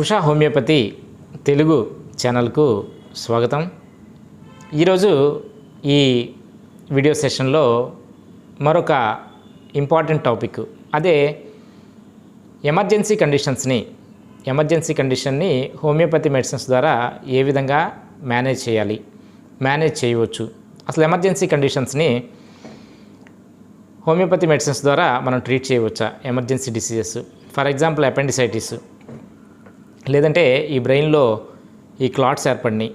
Usha homeopathy Telugu ఛానల్కు స్వాగతం. ఈరోజు ఈ వీడియో సెషన్లో మరొక ఇంపార్టెంట్ టాపిక్. అదే ఎమర్జెన్సీ కండిషన్స్ని ఎమర్జెన్సీ కండిషన్ని హోమియోపతి మెడిసిన్స్ ద్వారా ఏ విధంగా మేనేజ్ చేయాలి మేనేజ్ చేయవచ్చు. అసలు ఎమర్జెన్సీ కండిషన్స్ని హోమియోపతి మెడిసిన్స్ ద్వారా మనం ట్రీట్ చేయవచ్చా? Emergency diseases. For example appendicitis. లేదంటే ఈ బ్రెయిన్లో ఈ క్లాట్స్ ఏర్పడినాయి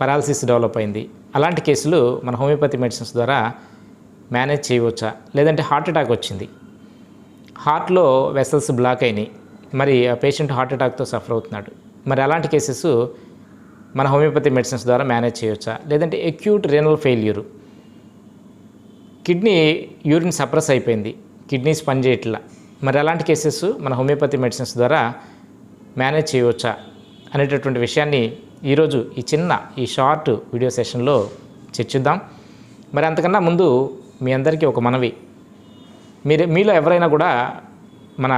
పరాలసిస్ డెవలప్ అయింది. అలాంటి కేసులు మన హోమియోపతి మెడిసిన్స్ ద్వారా మేనేజ్ చేయవచ్చా? లేదంటే హార్ట్ అటాక్ వచ్చింది. హార్ట్లో వెసల్స్ బ్లాక్ అయినాయి. మరి ఆ పేషెంట్ హార్ట్ అటాక్తో సఫర్ అవుతున్నాడు. మరి అలాంటి కేసెస్ మన హోమియోపతి మెడిసిన్స్ ద్వారా మేనేజ్ చేయవచ్చా? లేదంటే acute renal failure. Kidney urine suppress అయిపోయింది. కిడ్నీస్ పనిచేయట్లా. మరి అలాంటి కేసెస్ మన హోమియోపతి మెడిసిన్స్ ద్వారా మేనేజ్ చేయవచ్చా అనేటటువంటి విషయాన్ని ఈరోజు ఈ చిన్న ఈ షార్ట్ వీడియో సెషన్లో చర్చిద్దాం. మరి అంతకన్నా ముందు మీ అందరికీ ఒక మనవి. మీరు మీలో ఎవరైనా కూడా మన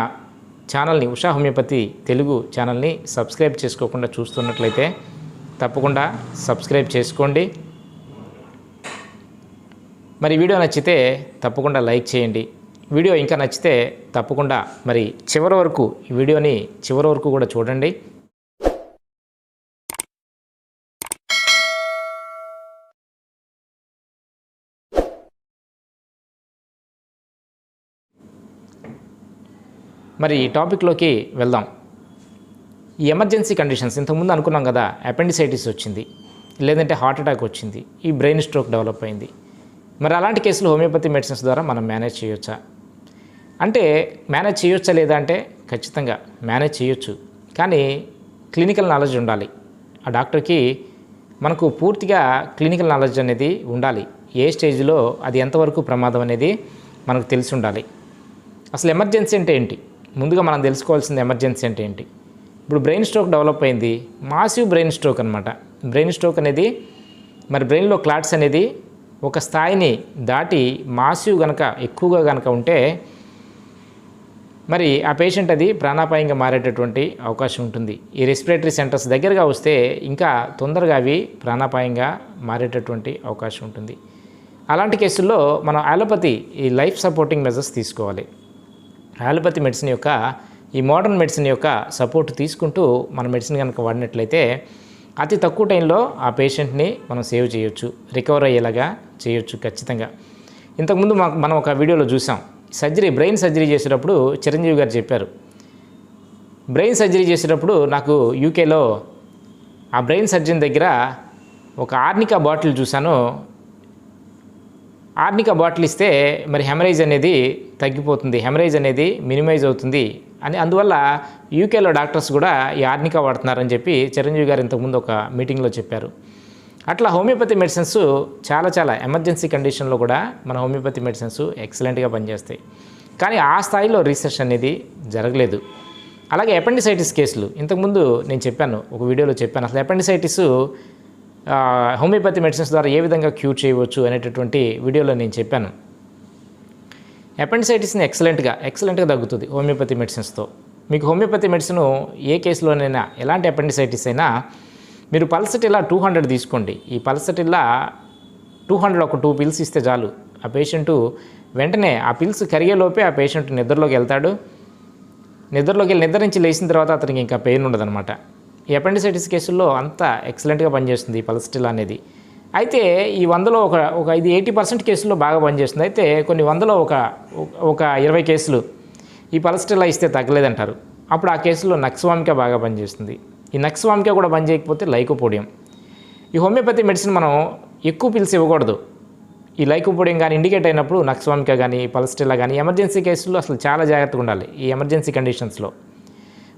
ఛానల్ని ఉషా హోమియోపతి తెలుగు ఛానల్ని సబ్స్క్రైబ్ చేసుకోకుండా చూస్తున్నట్లయితే తప్పకుండా సబ్స్క్రైబ్ చేసుకోండి. మరి వీడియో నచ్చితే తప్పకుండా లైక్ చేయండి. వీడియో ఇంకా నచ్చితే తప్పకుండా మరి చివరి వరకు ఈ వీడియోని చివరి వరకు కూడా చూడండి. మరి ఈ టాపిక్లోకి వెళ్దాం. ఈ ఎమర్జెన్సీ కండిషన్స్ ఇంతకుముందు అనుకున్నాం కదా అపెండిసైటిస్ వచ్చింది లేదంటే హార్ట్ అటాక్ వచ్చింది ఈ బ్రెయిన్ స్ట్రోక్ డెవలప్ అయింది. మరి అలాంటి కేసులు హోమియోపతి మెడిసిన్స్ ద్వారా మనం మేనేజ్ చేయొచ్చా? అంటే మేనేజ్ చేయొచ్చా లేదా అంటే ఖచ్చితంగా మేనేజ్ చేయొచ్చు. కానీ క్లినికల్ నాలెడ్జ్ ఉండాలి. ఆ డాక్టర్కి మనకు పూర్తిగా క్లినికల్ నాలెడ్జ్ అనేది ఉండాలి. ఏ స్టేజ్లో అది ఎంతవరకు ప్రమాదం అనేది మనకు తెలిసి ఉండాలి. అసలు ఎమర్జెన్సీ అంటే ఏంటి? ముందుగా మనం తెలుసుకోవాల్సింది ఎమర్జెన్సీ అంటే ఏంటి? ఇప్పుడు బ్రెయిన్ స్ట్రోక్ డెవలప్ అయింది. మాసివ్ బ్రెయిన్ స్ట్రోక్ అనమాట బ్రెయిన్ స్ట్రోక్ అనేది మరి బ్రెయిన్లో క్లాట్స్ అనేది ఒక స్థాయిని దాటి మాసివ్ కనుక ఎక్కువగా కనుక ఉంటే మరి ఆ పేషెంట్ అది ప్రాణాపాయంగా మారేటటువంటి అవకాశం ఉంటుంది. ఈ రెస్పిరేటరీ సెంటర్స్ దగ్గరగా వస్తే ఇంకా తొందరగా అవి ప్రాణాపాయంగా మారేటటువంటి అవకాశం ఉంటుంది. అలాంటి కేసుల్లో మనం అలోపతి ఈ లైఫ్ సపోర్టింగ్ మెజర్స్ తీసుకోవాలి. అలోపతి మెడిసిన్ యొక్క ఈ మోడర్న్ మెడిసిన్ యొక్క సపోర్ట్ తీసుకుంటూ మన మెడిసిన్ కనుక వాడినట్లయితే అతి తక్కువ టైంలో ఆ పేషెంట్ని మనం సేవ్ చేయొచ్చు. రికవర్ అయ్యేలాగా చేయొచ్చు ఖచ్చితంగా. ఇంతకుముందు మాకు మనం ఒక వీడియోలో చూసాం. సర్జరీ బ్రెయిన్ సర్జరీ చేసేటప్పుడు చిరంజీవి గారు చెప్పారు. బ్రెయిన్ సర్జరీ చేసేటప్పుడు నాకు యూకేలో ఆ బ్రెయిన్ సర్జన్ దగ్గర ఒక ఆర్నికా బాటిల్ చూశాను. ఆర్నికా బాటిల్ ఇస్తే మరి హెమరేజ్ అనేది తగ్గిపోతుంది హెమరేజ్ అనేది మినిమైజ్ అవుతుంది అని అందువల్ల యూకేలో డాక్టర్స్ కూడా ఈ ఆర్నికా వాడుతున్నారని చెప్పి చిరంజీవి గారు ఇంతకుముందు ఒక మీటింగ్లో చెప్పారు. అట్లా హోమియోపతి మెడిసిన్స్ చాలా చాలా ఎమర్జెన్సీ కండిషన్లో కూడా మన హోమియోపతి మెడిసిన్స్ ఎక్సలెంట్గా పనిచేస్తాయి. కానీ ఆ స్థాయిలో రీసెర్చ్ అనేది జరగలేదు. అలాగే అపెండిసైటిస్ కేసులు ఇంతకుముందు నేను చెప్పాను ఒక వీడియోలో చెప్పాను అసలు అపెండిసైటిస్ హోమియోపతి మెడిసిన్స్ ద్వారా ఏ విధంగా క్యూర్ చేయవచ్చు అనేటటువంటి వీడియోలో నేను చెప్పాను. అపెండిసైటిస్ని ఎక్సలెంట్గా ఎక్సలెంట్గా తగ్గుతుంది హోమియోపతి మెడిసిన్స్తో. మీకు హోమియోపతి మెడిసిన్ ఏ కేసులోనైనా ఎలాంటి అపెండిసైటిస్ అయినా మీరు పల్సటిల్లా టూ హండ్రెడ్ తీసుకోండి. ఈ పల్సటిల్లా టూ హండ్రెడ్ ఒక టూ పిల్స్ ఇస్తే చాలు. ఆ పేషెంటు వెంటనే ఆ పిల్స్ కరిగేలోపే ఆ పేషెంట్ నిద్రలోకి వెళ్తాడు. నిద్రలోకి వెళ్ళి నిద్ర నుంచి లేచిన తర్వాత అతనికి ఇంకా పెయిన్ ఉండదన్నమాట. ఈ అపెండిసైటిస్ కేసుల్లో అంతా ఎక్సలెంట్గా పనిచేస్తుంది ఈ పల్సటిల్ అనేది. అయితే ఈ వందలో ఒక ఒక ఇది ఎయిటీ పర్సెంట్ కేసుల్లో బాగా పనిచేస్తుంది. అయితే కొన్ని వందలో ఒక ఒక ఇరవై కేసులు ఈ పల్సటిల్లా ఇస్తే తగ్గలేదంటారు. అప్పుడు ఆ కేసులో నక్స్వామిక బాగా పనిచేస్తుంది. ఈ నక్స్ వామికే కూడా పనిచేయకపోతే లైకోపోడియం ఈ హోమియోపతి మెడిసిన్ మనం ఎక్కువ పిల్స్ ఇవ్వకూడదు. ఈ లైకోపోడియం కానీ ఇండికేట్ అయినప్పుడు నక్స్వామిక కానీ పలస్టెల్లా కానీ ఎమర్జెన్సీ కేసుల్లో అసలు చాలా జాగ్రత్తగా ఉండాలి ఈ ఎమర్జెన్సీ కండిషన్స్లో.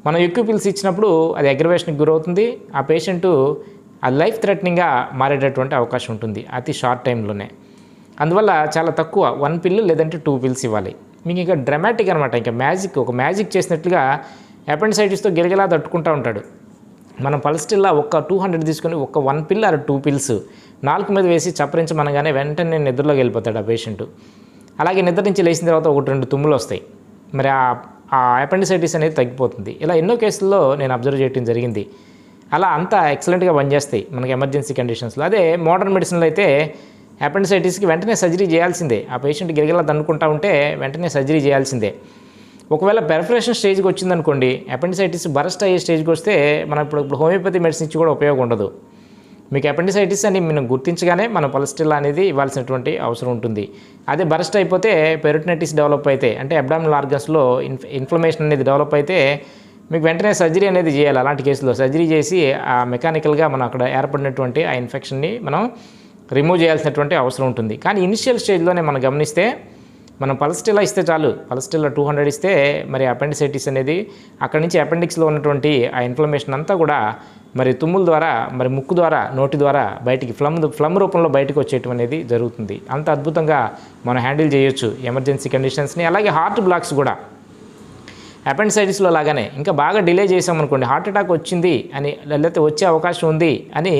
మనం ఎక్కువ పిల్స్ ఇచ్చినప్పుడు అది అగ్రవేషన్కి గురవుతుంది. ఆ పేషెంటు ఆ లైఫ్ థ్రెటనింగ్గా మారేటటువంటి అవకాశం ఉంటుంది అతి షార్ట్ టైంలోనే. అందువల్ల చాలా తక్కువ వన్ పిల్లు లేదంటే టూ పిల్స్ ఇవ్వాలి. మీకు ఇంకా డ్రమాటిక్ అనమాట ఇంకా మ్యాజిక్ ఒక మ్యాజిక్ చేసినట్లుగా అపెండిసైటిస్తో గిలగిలా తట్టుకుంటూ ఉంటాడు. మనం పల్స్టిల్లా ఒక్క టూ హండ్రెడ్ తీసుకొని ఒక వన్ పిల్ ఆర్ టూ పిల్స్ నాలుగు మీద వేసి చప్పరించమనగానే వెంటనే నిద్రలోకి వెళ్ళిపోతాడు ఆ పేషెంట్ అలాగే నిద్ర నుంచి లేచిన తర్వాత ఒకటి రెండు తుమ్ములు వస్తాయి. మరి ఆ అపెండిసైటిస్ అనేది తగ్గిపోతుంది. ఇలా ఎన్నో కేసుల్లో నేను అబ్జర్వ్ చేయడం జరిగింది. అలా అంతా ఎక్సలెంట్గా పనిచేస్తాయి మనకి ఎమర్జెన్సీ కండిషన్స్లో అదే మోడర్న్ మెడిసిన్లో అయితే అపెండిసైటిస్కి వెంటనే సర్జరీ చేయాల్సిందే. ఆ పేషెంట్ గిరిగిలా దండుకుంటా ఉంటే వెంటనే సర్జరీ చేయాల్సిందే. ఒకవేళ పెరఫరేషన్ స్టేజ్కి వచ్చిందనుకోండి అపెండిసైటిస్ బరస్ట్ అయ్యే స్టేజ్కి వస్తే మనం ఇప్పుడు ఇప్పుడు హోమియోపతి మెడిసిన్ ఇచ్చి కూడా ఉపయోగం ఉండదు. మీకు అపెండిసైటిస్ అని మనం గుర్తించగానే మన పలస్టిల్ అనేది ఇవ్వాల్సినటువంటి అవసరం ఉంటుంది. అదే బరస్ట్ అయిపోతే పెరిటనైటిస్ డెవలప్ అయితే అంటే అబ్డామినల్ ఆర్గన్స్లో ఇన్ఫ్ ఇన్ఫ్లమేషన్ అనేది డెవలప్ అయితే మీకు వెంటనే సర్జరీ అనేది చేయాలి అలాంటి కేసులో. సర్జరీ చేసి ఆ మెకానికల్గా మనం అక్కడ ఏర్పడినటువంటి ఆ ఇన్ఫెక్షన్ని మనం రిమూవ్ చేయాల్సినటువంటి అవసరం ఉంటుంది. కానీ ఇనిషియల్ స్టేజ్లోనే మనం గమనిస్తే మనం పలస్టిలా ఇస్తే చాలు. పల్స్టిలా టూ హండ్రెడ్ ఇస్తే మరి అపెండిసైటిస్ అనేది అక్కడి నుంచి అపెండిక్స్లో ఉన్నటువంటి ఆ ఇన్ఫ్లమేషన్ అంతా కూడా మరి తుమ్ముల ద్వారా మరి ముక్కు ద్వారా నోటి ద్వారా బయటికి ఫ్లమ్ ఫ్లమ్ రూపంలో బయటకు వచ్చేయటం అనేది జరుగుతుంది. అంత అద్భుతంగా మనం హ్యాండిల్ చేయొచ్చు ఎమర్జెన్సీ కండిషన్స్ని. అలాగే హార్ట్ బ్లాక్స్ కూడా. అపెండిసైటిస్లో లాగానే ఇంకా బాగా డిలే చేసామనుకోండి హార్ట్ అటాక్ వచ్చింది అని లేకపోతే వచ్చే అవకాశం ఉంది అని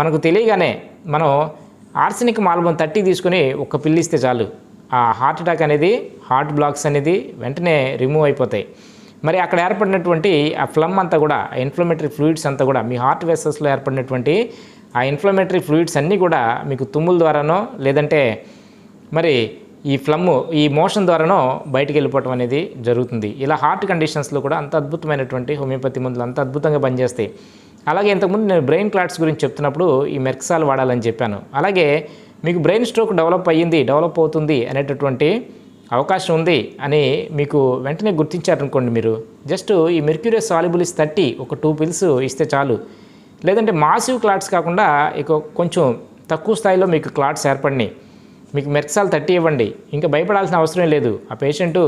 మనకు తెలియగానే మనం ఆర్సెనిక్ మాల్బం తట్టి తీసుకుని ఒక పిల్లిస్తే చాలు. ఆ హార్ట్ అటాక్ అనేది హార్ట్ బ్లాక్స్ అనేది వెంటనే రిమూవ్ అయిపోతాయి. మరి అక్కడ ఏర్పడినటువంటి ఆ ఫ్లమ్ అంతా కూడా ఇన్ఫ్లమేటరీ ఫ్లూయిడ్స్ అంతా కూడా మీ హార్ట్ వేసెస్లో ఏర్పడినటువంటి ఆ ఇన్ఫ్లమేటరీ ఫ్లూయిడ్స్ అన్నీ కూడా మీకు తుమ్ముల ద్వారానో లేదంటే మరి ఈ ఫ్లమ్ ఈ మోషన్ ద్వారానో బయటికి వెళ్ళిపోవటం అనేది జరుగుతుంది. ఇలా హార్ట్ కండిషన్స్లో కూడా అంత అద్భుతమైనటువంటి హోమియోపతి మందులు అంత అద్భుతంగా పనిచేస్తాయి. అలాగే ఇంతకుముందు నేను బ్రెయిన్ క్లాట్స్ గురించి చెప్తున్నప్పుడు ఈ మెర్క్సాల్ వాడాలని చెప్పాను. అలాగే మీకు బ్రెయిన్ స్ట్రోక్ డెవలప్ అయ్యింది డెవలప్ అవుతుంది అనేటటువంటి అవకాశం ఉంది అని మీకు వెంటనే గుర్తించారనుకోండి మీరు. జస్ట్ ఈ మెర్క్యూరియస్ సాల్యుబులిస్ థర్టీ ఒక టూ పిల్స్ ఇస్తే చాలు. లేదంటే మాసివ్ క్లాట్స్ కాకుండా ఇక కొంచెం తక్కువ స్థాయిలో మీకు క్లాట్స్ ఏర్పడినాయి. మీకు మెర్క్సాల్ థర్టీ ఇవ్వండి. ఇంకా భయపడాల్సిన అవసరం లేదు. ఆ పేషెంట్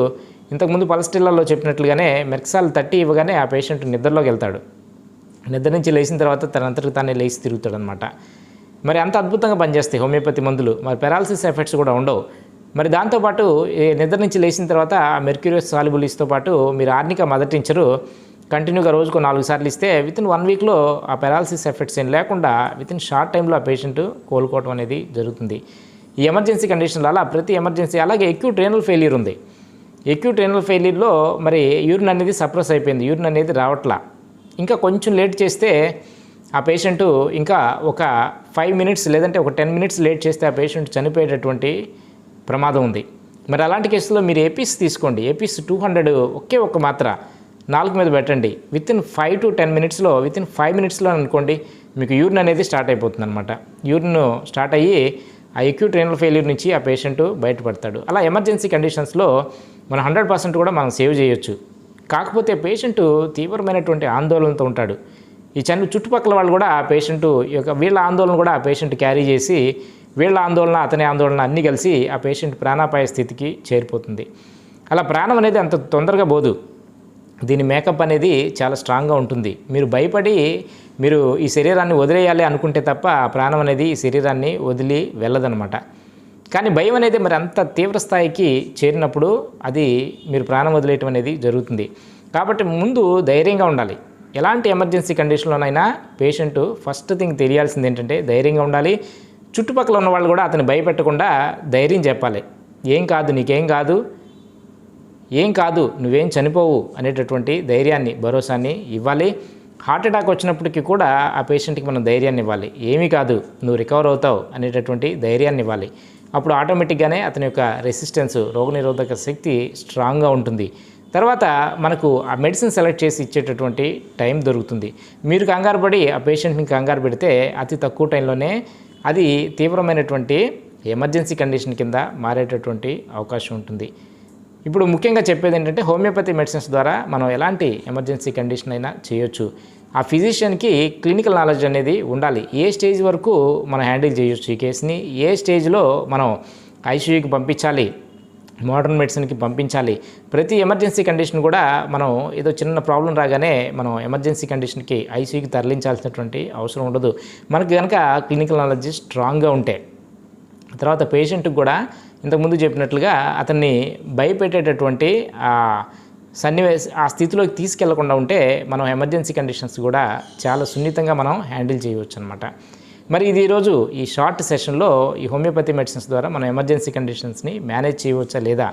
ఇంతకుముందు పలస్టిల్లాలో చెప్పినట్లుగానే మెర్క్సాల్ థర్టీ ఇవ్వగానే ఆ పేషెంట్ నిద్రలోకి వెళ్తాడు. నిద్ర నుంచి లేచిన తర్వాత తనంతటికి తానే లేచి తిరుగుతాడు అనమాట మరి అంత అద్భుతంగా పనిచేస్తాయి హోమియోపతి మందులు. మరి పెరాలసిస్ ఎఫెక్ట్స్ కూడా ఉండవు. మరి దాంతోపాటు నిద్ర నుంచి లేచిన తర్వాత మెర్క్యూరియస్ సాల్యుబులిస్తో పాటు మీరు ఆర్నిక మొదటించరు కంటిన్యూగా రోజుకు నాలుగు సార్లు ఇస్తే వితిన్ వన్ వీక్లో ఆ పెరాలసిస్ ఎఫెక్ట్స్ ఏం లేకుండా వితిన్ షార్ట్ టైంలో ఆ పేషెంట్ కోలుకోవటం అనేది జరుగుతుంది. ఈ ఎమర్జెన్సీ కండిషన్లో అలా ప్రతి ఎమర్జెన్సీ అలాగే ఎక్యూ ట్రైనల్ ఫెయిల్యూర్ ఉంది. ఎక్యూ ట్రైనల్ ఫెయిల్యూర్లో మరి యూరిన్ అనేది సప్రెస్ అయిపోయింది. యూరిన్ అనేది రావట్లా. ఇంకా కొంచెం లేట్ చేస్తే ఆ పేషెంట్ ఇంకా ఒక ఫైవ్ మినిట్స్ లేదంటే ఒక టెన్ మినిట్స్ లేట్ చేస్తే ఆ పేషెంట్ చనిపోయేటటువంటి ప్రమాదం ఉంది. మరి అలాంటి కేసులో మీరు ఏపీస్ తీసుకోండి. ఏపీస్ టూ హండ్రెడ్ ఒకే ఒక్క మాత్ర నాలుగు మీద పెట్టండి. Within five to ten మినిట్స్లో విత్ ఇన్ ఫైవ్ మినిట్స్లో అనుకోండి మీకు యూరిన్ అనేది స్టార్ట్ అయిపోతుంది అనమాట యూరిన్ స్టార్ట్ అయ్యి ఆ ఎక్యూట్ రేనల్ ఫెయిల్యూర్ నుంచి ఆ పేషెంట్ బయటపడతాడు. అలా ఎమర్జెన్సీ కండిషన్స్లో మనం హండ్రెడ్ పర్సెంట్ కూడా మనం సేవ్ చేయొచ్చు. కాకపోతే పేషెంట్ తీవ్రమైనటువంటి ఆందోళనతో ఉంటాడు. ఈ చని చుట్టుపక్కల వాళ్ళు కూడా ఆ పేషెంట్ యొక్క వీళ్ళ ఆందోళన కూడా ఆ పేషెంట్ క్యారీ చేసి వీళ్ళ ఆందోళన అతని ఆందోళన అన్నీ కలిసి ఆ పేషెంట్ ప్రాణాపాయ స్థితికి చేరిపోతుంది. అలా ప్రాణం అనేది అంత తొందరగా పోదు. దీని మేకప్ అనేది చాలా స్ట్రాంగ్గా ఉంటుంది. మీరు భయపడి మీరు ఈ శరీరాన్ని వదిలేయాలి అనుకుంటే తప్ప ఆ ప్రాణం అనేది ఈ శరీరాన్ని వదిలి వెళ్ళదనమాట కానీ భయం అనేది మరి అంత తీవ్ర స్థాయికి చేరినప్పుడు అది మీరు ప్రాణం వదిలేయటం అనేది జరుగుతుంది. కాబట్టి ముందు ధైర్యంగా ఉండాలి. ఎలాంటి ఎమర్జెన్సీ కండిషన్లోనైనా పేషెంట్ ఫస్ట్ థింగ్ తెలియాల్సింది ఏంటంటే ధైర్యంగా ఉండాలి. చుట్టుపక్కల ఉన్న వాళ్ళు కూడా అతను భయపెట్టకుండా ధైర్యం చెప్పాలి. ఏం కాదు నీకేం కాదు ఏం కాదు నువ్వేం చనిపోవు అనేటటువంటి ధైర్యాన్ని భరోసాన్ని ఇవ్వాలి. హార్ట్ అటాక్ వచ్చినప్పటికీ కూడా ఆ పేషెంట్కి మనం ధైర్యాన్ని ఇవ్వాలి. ఏమీ కాదు నువ్వు రికవర్ అవుతావు అనేటటువంటి ధైర్యాన్ని ఇవ్వాలి. అప్పుడు ఆటోమేటిక్గానే అతని యొక్క రెసిస్టెన్స్ రోగనిరోధక శక్తి స్ట్రాంగ్గా ఉంటుంది. తర్వాత మనకు ఆ మెడిసిన్ సెలెక్ట్ చేసి ఇచ్చేటటువంటి టైం దొరుకుతుంది. మీరు కంగారు పడి ఆ పేషెంట్ని కంగారు పెడితే అతి తక్కువ టైంలోనే అది తీవ్రమైనటువంటి ఎమర్జెన్సీ కండిషన్ కింద మారేటటువంటి అవకాశం ఉంటుంది. ఇప్పుడు ముఖ్యంగా చెప్పేది ఏంటంటే హోమియోపతి మెడిసిన్స్ ద్వారా మనం ఎలాంటి ఎమర్జెన్సీ కండిషన్ అయినా చేయొచ్చు. ఆ ఫిజిషియన్కి క్లినికల్ నాలెడ్జ్ అనేది ఉండాలి. ఏ స్టేజ్ వరకు మనం హ్యాండిల్ చేయొచ్చు ఈ కేసుని ఏ స్టేజ్లో మనం ఐసీయూకి పంపించాలి? మోడర్న్ మెడిసిన్కి పంపించాలి. ప్రతి ఎమర్జెన్సీ కండిషన్ కూడా మనం ఏదో చిన్న ప్రాబ్లం రాగానే మనం ఎమర్జెన్సీ కండిషన్కి ఐసీయూకి తరలించాల్సినటువంటి అవసరం ఉండదు. మనకి కనుక క్లినికల్ నాలెడ్జ్ స్ట్రాంగ్గా ఉంటే తర్వాత పేషెంట్కి కూడా ఇంతకుముందు చెప్పినట్లుగా అతన్ని భయపెట్టేటటువంటి సన్నివేశ ఆ స్థితిలోకి తీసుకెళ్ళకుండా ఉంటే మనం ఎమర్జెన్సీ కండిషన్స్ కూడా చాలా సున్నితంగా మనం హ్యాండిల్ చేయవచ్చు అనమాట మరి ఇది ఈరోజు ఈ షార్ట్ సెషన్లో ఈ హోమియోపతి మెడిసిన్స్ ద్వారా మనం ఎమర్జెన్సీ కండిషన్స్ని మేనేజ్ చేయవచ్చా లేదా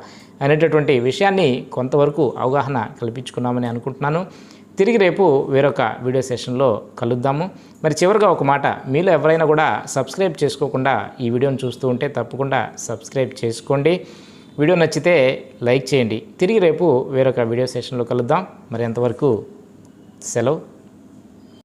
అనేటటువంటి విషయాన్ని కొంతవరకు అవగాహన కల్పించుకున్నామని అనుకుంటున్నాను. తిరిగి రేపు వేరొక వీడియో సెషన్లో కలుద్దాము. మరి చివరిగా ఒక మాట మీలో ఎవరైనా కూడా సబ్స్క్రైబ్ చేసుకోకుండా ఈ వీడియోని చూస్తూ ఉంటే తప్పకుండా సబ్స్క్రైబ్ చేసుకోండి. వీడియో నచ్చితే లైక్ చేయండి. తిరిగి రేపు వేరొక వీడియో సెషన్లో కలుద్దాం. మరి ఎంతవరకు సెలవు.